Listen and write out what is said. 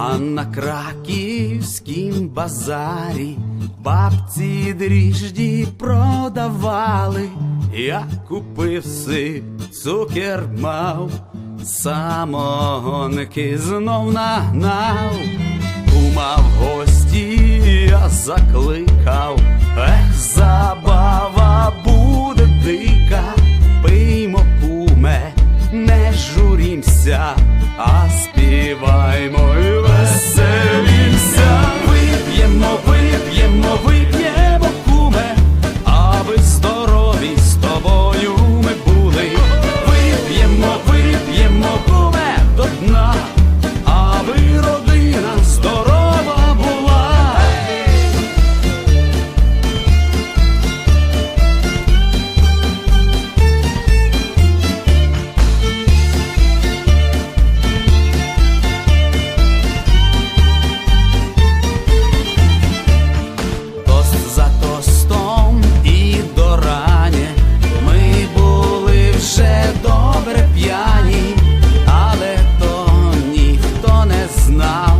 А на краківськім базарі. Бабці дріжді продавали, я купив си цукер мав, самогонки знов нагнав, кума в гості я закликав, а співаймо і веселімся. Вип'ємо, знав.